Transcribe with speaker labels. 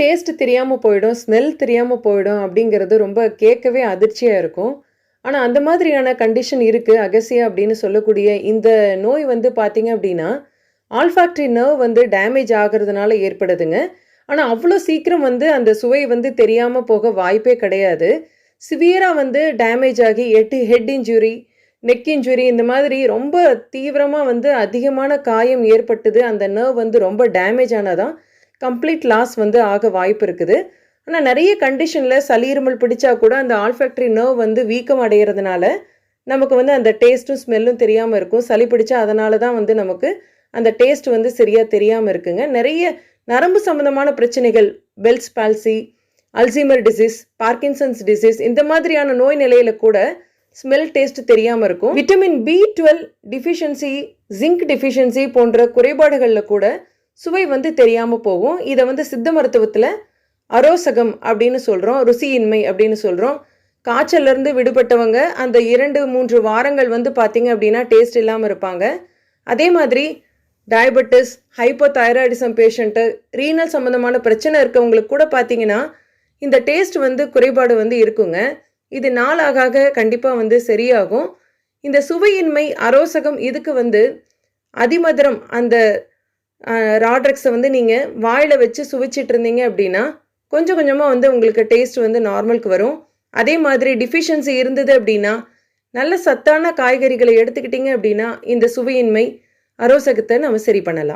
Speaker 1: Taste தெரியாமல் போயிடும் smell தெரியாமல் போயிடும் அப்படிங்கிறது ரொம்ப கேட்கவே அதிர்ச்சியாக இருக்கும். ஆனால் அந்த மாதிரியான கண்டிஷன் இருக்குது அகசியா அப்படின்னு சொல்லக்கூடிய இந்த நோய் வந்து பார்த்தீங்க அப்படின்னா ஆல்ஃபாக்டரி நர்வ் வந்து டேமேஜ் ஆகிறதுனால ஏற்படுதுங்க. ஆனால் அவ்வளோ சீக்கிரம் வந்து அந்த சுவை வந்து தெரியாமல் போக வாய்ப்பே கிடையாது. சிவியராக வந்து டேமேஜ் ஆகி எட்டு ஹெட் இன்ஜுரி நெக் இன்ஜுரி இந்த மாதிரி ரொம்ப தீவிரமாக வந்து அதிகமான காயம் ஏற்பட்டது அந்த நர்வ் வந்து ரொம்ப டேமேஜ் ஆனதான் கம்ப்ளீட் லாஸ் வந்து ஆக வாய்ப்பு இருக்குது. ஆனால் நிறைய கண்டிஷனில் சளீருமல் பிடிச்சா கூட அந்த ஆல்ஃபேக்ட்ரி நர்வ் வந்து வீக்கம் அடைகிறதுனால நமக்கு வந்து அந்த டேஸ்ட்டும் ஸ்மெல்லும் தெரியாமல் இருக்கும். சளி பிடிச்சா அதனால தான் வந்து நமக்கு அந்த டேஸ்ட் வந்து சரியாக தெரியாமல் இருக்குங்க. நிறைய நரம்பு சம்மந்தமான பிரச்சனைகள் Bell's palsy Alzheimer's disease Parkinson's disease இந்த மாதிரியான நோய் நிலையில் கூட ஸ்மெல் டேஸ்ட் தெரியாமல் இருக்கும். Vitamin B twelve deficiency zinc deficiency போன்ற குறைபாடுகளில் கூட சுவை வந்து தெரியாமல் போகும். இதை வந்து சித்த மருத்துவத்தில் அரோசகம் அப்படின்னு சொல்கிறோம் ருசியின்மை அப்படின்னு சொல்கிறோம் காய்ச்சல்லேருந்து விடுபட்டவங்க அந்த இரண்டு மூன்று வாரங்கள் வந்து பார்த்திங்க அப்படின்னா டேஸ்ட் இல்லாமல் இருப்பாங்க. அதே மாதிரி டயபெட்டிஸ் ஹைப்போதைராய்டிசம் பேஷண்ட்டு ரீனல் சம்மந்தமான பிரச்சனை இருக்கவங்களுக்கு கூட பார்த்தீங்கன்னா இந்த டேஸ்ட் வந்து குறைபாடு வந்து இருக்குங்க. இது நாளாக ஆக கண்டிப்பாக வந்து சரியாகும். இந்த சுவையின்மை அரோசகம் இதுக்கு வந்து அதிமதுரம் அந்த ராட்ரக்ஸை வந்து நீங்கள் வாயில் வச்சு சுவைச்சிட்டு இருந்தீங்க அப்படின்னா கொஞ்சம் கொஞ்சமாக வந்து உங்களுக்கு டேஸ்ட் வந்து நார்மலுக்கு வரும். அதே மாதிரி டிஃபிஷியன்சி இருந்தது அப்படின்னா நல்ல சத்தான காய்கறிகளை எடுத்துக்கிட்டீங்க அப்படின்னா இந்த சுவையின்மை அரோசகத்தை நம்ம சரி பண்ணலாம்.